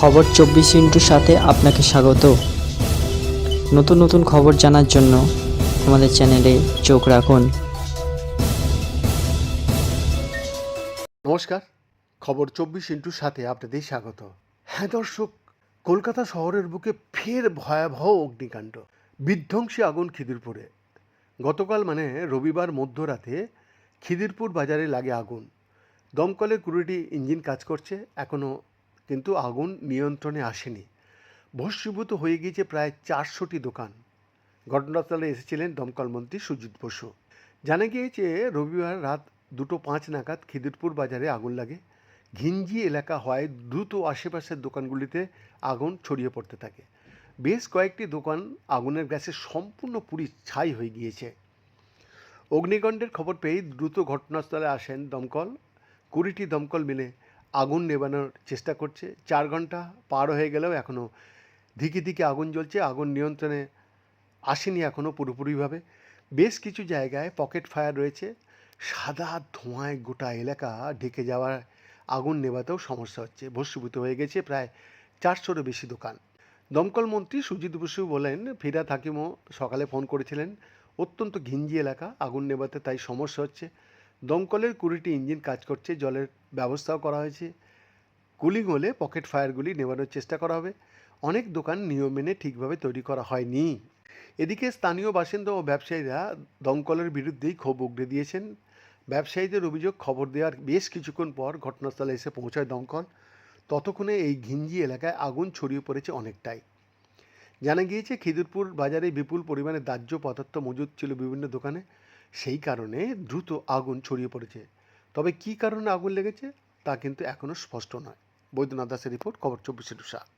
খবর চব্বিশ ইন্টুর সাথে আপনাকে স্বাগত। নতুন নতুন খবর জানার জন্য আমাদের চ্যানেলে চোখ রাখুন। নমস্কার, খবর চব্বিশ ইন্টুর সাথে আপনাদের স্বাগত। হ্যাঁ দর্শক, কলকাতা শহরের বুকে ফের ভয়াবহ অগ্নিকাণ্ড, বিধ্বংসী আগুন খিদিরপুরে। গতকাল মানে রবিবার মধ্যরাতে খিদিরপুর বাজারে লাগে আগুন। দমকলের কুড়িটি ইঞ্জিন কাজ করছে এখনও কিন্তু আগুন নিয়ন্ত্রণে আসেনি। ভস্মীভূত হয়ে গিয়েছে প্রায় চারশোটি দোকান। ঘটনাস্থলে এসেছিলেন দমকল মন্ত্রী সুজিত বসু। জানা গিয়েছে, রবিবার রাত দুটো পাঁচ নাগাদ খিদিরপুর বাজারে আগুন লাগে। ঘিঞ্জি এলাকা হয় দ্রুত আশেপাশের দোকানগুলিতে আগুন ছড়িয়ে পড়তে থাকে। বেশ কয়েকটি দোকান আগুনের গ্যাসে সম্পূর্ণ পুরি ছাই হয়ে গিয়েছে। অগ্নিকাণ্ডের খবর পেয়েই দ্রুত ঘটনাস্থলে আসেন দমকল। কুড়িটি দমকল মিলে আগুন নেবানোর চেষ্টা করছে। চার ঘণ্টা পার হয়ে গেলেও এখনও ধিকে ধিকে আগুন জ্বলছে। আগুন নিয়ন্ত্রণে আসেনি এখনও পুরোপুরিভাবে। বেশ কিছু জায়গায় পকেট ফায়ার রয়েছে। সাদা ধোঁয়ায় গোটা এলাকা ঢেকে যাওয়ার আগুন নেভাতেও সমস্যা হচ্ছে। ভস্মীভূত হয়ে গেছে প্রায় চারশোরও বেশি দোকান। দমকল মন্ত্রী সুজিত বসু বলেন ফিরা হাকিমও সকালে ফোন করেছিলেন, অত্যন্ত ঘিঞ্জি এলাকা, আগুন নেভাতে তাই সমস্যা হচ্ছে। দমকলের কুড়িটি ইঞ্জিন কাজ করছে, জলের ব্যবস্থাও করা হয়েছে। কুলিং হলে পকেট ফায়ারগুলি নেভানোর চেষ্টা করা হবে। অনেক দোকান নিয়ম মেনে ঠিকভাবে তৈরি করা হয়নি। এদিকে স্থানীয় বাসিন্দা ও ব্যবসায়ীরা দমকলের বিরুদ্ধেই ক্ষোভ উগড়ে দিয়েছেন। ব্যবসায়ীদের অভিযোগ খবর দেওয়ার বেশ কিছুক্ষণ পর ঘটনাস্থলে এসে পৌঁছায় দমকল। ততক্ষণে এই ঘিঞ্জি এলাকায় আগুন ছড়িয়ে পড়েছে অনেকটাই। জানা গিয়েছে, খিদিরপুর বাজারে বিপুল পরিমাণে দাহ্য পদার্থ মজুদ ছিল বিভিন্ন দোকানে। সেই কারণে দ্রুত আগুন ছড়িয়ে পড়েছে। তবে কী কারণে আগুন লেগেছে তা কিন্তু এখনও স্পষ্ট নয়। বৈদ্যনাথ দাসের রিপোর্ট, খবর চব্বিশে টুসা